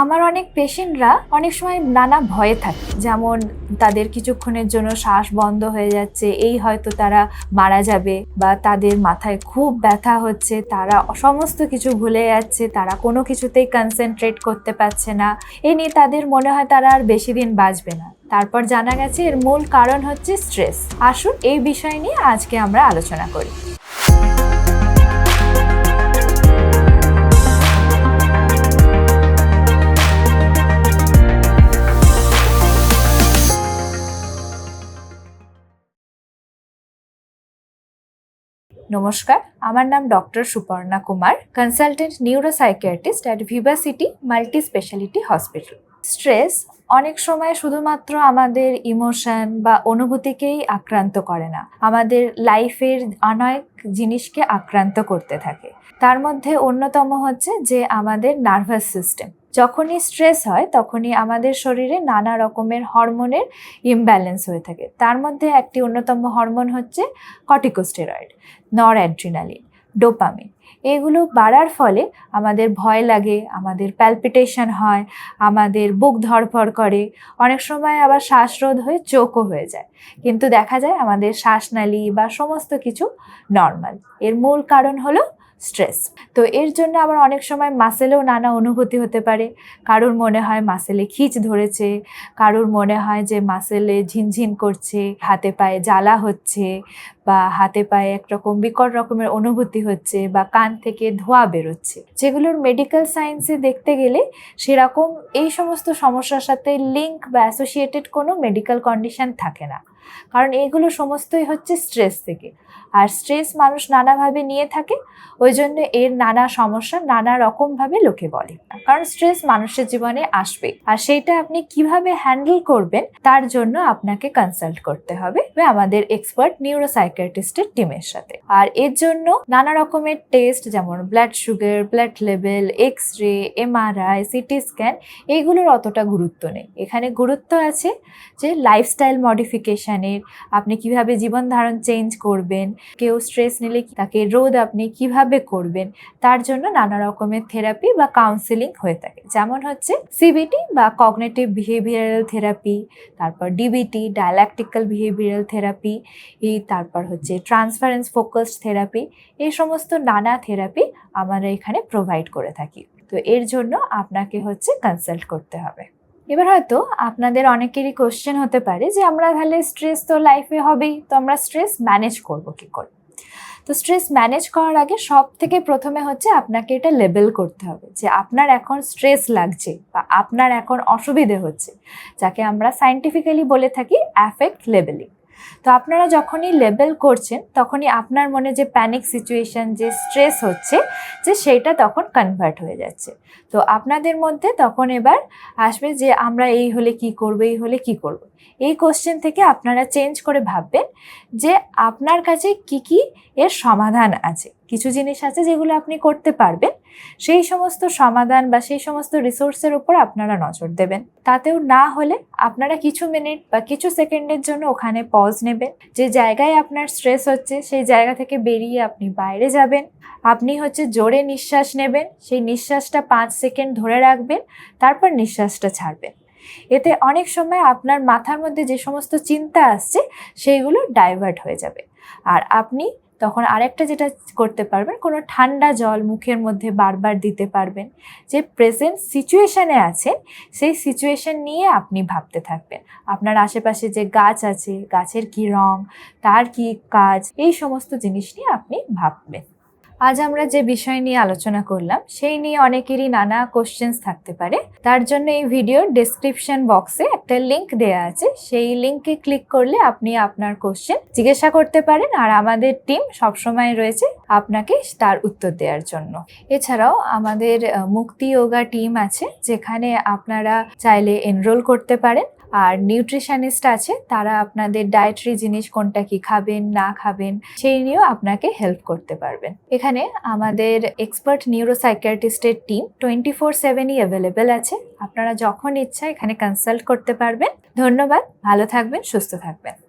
আমার অনেক পেশেন্টরা অনেক সময় নানা ভয়ে থাকে। যেমন তাদের কিছুক্ষণের জন্য শ্বাস বন্ধ হয়ে যাচ্ছে, এই হয়তো তারা মারা যাবে বা তাদের মাথায় খুব ব্যথা হচ্ছে, তারা সমস্ত কিছু ভুলে যাচ্ছে, তারা কোনো কিছুতেই কনসেন্ট্রেট করতে পারছে না। এ নিয়ে তাদের মনে হয় তারা আর বেশি দিন বাঁচবে না। তারপর জানা গেছে এর মূল কারণ হচ্ছে স্ট্রেস আসুন এই বিষয় নিয়ে আজকে আমরা আলোচনা করি। নমস্কার, আমার নাম doctor Suparna Kumar consultant neuropsychiatrist at Viva City multi speciality hospital stress অনেক সময় শুধুমাত্র আমাদের ইমোশন বা অনুভূতিকেই আক্রান্ত করে না, আমাদের লাইফের অনেক জিনিসকে আক্রান্ত করতে থাকে। তার মধ্যে অন্যতম হচ্ছে যে আমাদের নার্ভাস সিস্টেম যখনই স্ট্রেস হয়, তখনই আমাদের শরীরে নানা রকমের হরমোনের ইমব্যালেন্স হয়ে থাকে। তার মধ্যে একটি অন্যতম হরমোন হচ্ছে কটিকোস্টেরয়েড নর অ্যাড্রিনালিন ডোপামিন এগুলো বাড়ার ফলে আমাদের ভয় লাগে, আমাদের প্যালপিটেশন হয়, আমাদের বুক ধরফর করে, অনেক সময় আবার শ্বাসরোধ হয়ে চোখও হয়ে যায়। কিন্তু দেখা যায় আমাদের শ্বাসনালী বা সমস্ত কিছু নর্মাল এর মূল কারণ হলো স্ট্রেস তো এর জন্য আবার অনেক সময় মাসেলেও নানা অনুভূতি হতে পারে। কারোর মনে হয় মাসেলে খিচ ধরেছে, কারোর মনে হয় যে মাসেলে ঝিনঝিন করছে, হাতে পায়ে জ্বালা হচ্ছে বা হাতে পায়ে একরকম বিকট রকমের অনুভূতি হচ্ছে বা কান থেকে ধোঁয়া বেরোচ্ছে। যেগুলোর মেডিকেল সায়েন্সে দেখতে গেলে সেরকম এই সমস্ত সমস্যার সাথে লিঙ্ক বা অ্যাসোসিয়েটেড কোনো মেডিকেল কন্ডিশন থাকে না। কারণ এগুলো সমস্তই হচ্ছে স্ট্রেস থেকে। আর স্ট্রেস মানুষ নানাভাবে নিয়ে থাকে, ওই জন্য এর নানা সমস্যা নানা রকমভাবে লোকে বলে। কারণ স্ট্রেস মানুষের জীবনে আসবে। আর সেইটা আপনি কীভাবে হ্যান্ডেল করবেন, তার জন্য আপনাকে কনসাল্ট করতে হবে আমাদের এক্সপার্ট নিউরোসাইকিয়াট্রিস্টের টিমের সাথে। আর এর জন্য নানা রকমের টেস্ট যেমন blood sugar blood level X ray MRI CT scan এইগুলোর অতটা গুরুত্ব নেই। এখানে গুরুত্ব আছে যে লাইফস্টাইল মডিফিকেশানের আপনি কীভাবে জীবন ধারণ চেঞ্জ করবেন কেউ স্ট্রেস নিলে তাকে রোধ আপনি কীভাবে করবেন? তার জন্য নানা রকমের থেরাপি বা কাউন্সিলিং হয়ে থাকে। যেমন হচ্ছে সিবিটি বা কগনেটিভ বিহেভিয়ারাল থেরাপি তারপর ডিবিটি ডায়ালাকটিক্যাল বিহেভিয়ারাল থেরাপি এই তারপর হচ্ছে ট্রান্সফারেন্স ফোকাসড থেরাপি এই সমস্ত নানা থেরাপি আমরা এখানে প্রোভাইড করে থাকি। তো এর জন্য আপনাকে হচ্ছে কনসাল্ট করতে হবে। এবার হয়তো আপনাদের অনেকেরই কোশ্চেন হতে পারে যে আমরা তাহলে স্ট্রেস তো লাইফে হবেই, তো আমরা স্ট্রেস ম্যানেজ করব কি করে? তো স্ট্রেস ম্যানেজ করার আগে সব থেকে প্রথমে হচ্ছে আপনাকে এটা লেবেল করতে হবে যে আপনার এখন স্ট্রেস লাগছে বা আপনার এখন অসুবিধে হচ্ছে, যাকে আমরা সাইন্টিফিক্যালি বলে থাকি অ্যাফেক্ট লেবেলিং তো আপনারা যখনই লেবেল করছেন, তখনই আপনার মনে যে প্যানিক সিচুয়েশান যে স্ট্রেস হচ্ছে, যে সেইটা তখন কনভার্ট হয়ে যাচ্ছে। তো আপনাদের মধ্যে তখন এবার আসবে যে আমরা এই হলে কি করব, এই হলে কি করব। এই কোশ্চেন থেকে আপনারা চেঞ্জ করে ভাববেন যে আপনার কাছে কি কি এর সমাধান আছে। কিছু জিনিস আছে যেগুলো আপনি করতে পারবেন। সেই সমস্ত সমাধান বা সেই সমস্ত রিসোর্সের উপর আপনারা নজর দেবেন। তাতেও না হলে আপনারা কিছু মিনিট বা কিছু সেকেন্ডের জন্য ওখানে পজ নেবেন। যে জায়গায় আপনার স্ট্রেস হচ্ছে, সেই জায়গা থেকে বেরিয়ে আপনি বাইরে যাবেন। আপনি হচ্ছে জোরে নিঃশ্বাস নেবেন, সেই নিঃশ্বাসটা পাঁচ সেকেন্ড ধরে রাখবেন, তারপর নিঃশ্বাসটা ছাড়বেন। এতে অনেক সময় আপনার মাথার মধ্যে যে সমস্ত চিন্তা আসছে, সেইগুলো ডাইভার্ট হয়ে যাবে। আর আপনি তখন আরেকটা যেটা করতে পারবেন, কোনো ঠান্ডা জল মুখের মধ্যে বারবার দিতে পারবেন। যে প্রেজেন্ট সিচুয়েশানে আছে, সেই সিচুয়েশান নিয়ে আপনি ভাবতে থাকবেন। আপনার আশেপাশে যে গাছ আছে, গাছের কি রং, তার কি কাজ, এই সমস্ত জিনিস নিয়ে আপনি ভাববেন। আজ আমরা যে বিষয় নিয়ে আলোচনা করলাম, সেই নিয়ে অনেকেরই নানা কোশ্চেন্স থাকতে পারে। তার জন্য এই ভিডিওর ডেসক্রিপশন বক্সে একটা লিংক দেওয়া আছে। সেই লিঙ্কে ক্লিক করলে আপনি আপনার কোশ্চেন জিজ্ঞাসা করতে পারেন আর আমাদের টিম সবসময় রয়েছে আপনাকে তার উত্তর দেওয়ার জন্য। এছাড়াও আমাদের মুক্তি যোগা টিম আছে, যেখানে আপনারা চাইলে এনরোল করতে পারেন। আর নিউট্রিশনিস্ট আছে, তারা আপনাদের ডায়েটারি জিনিস কোনটা কি খাবেন, না খাবেন, সেই নিয়েও আপনাকে হেল্প করতে পারবেন। এখানে আমাদের এক্সপার্ট নিউরোসাইকিয়াটিস্টের টিম টোয়েন্টি ফোর সেভেনই অ্যাভেলেবেল আছে। আপনারা যখন ইচ্ছা এখানে কনসাল্ট করতে পারবেন। ধন্যবাদ, ভালো থাকবেন, সুস্থ থাকবেন।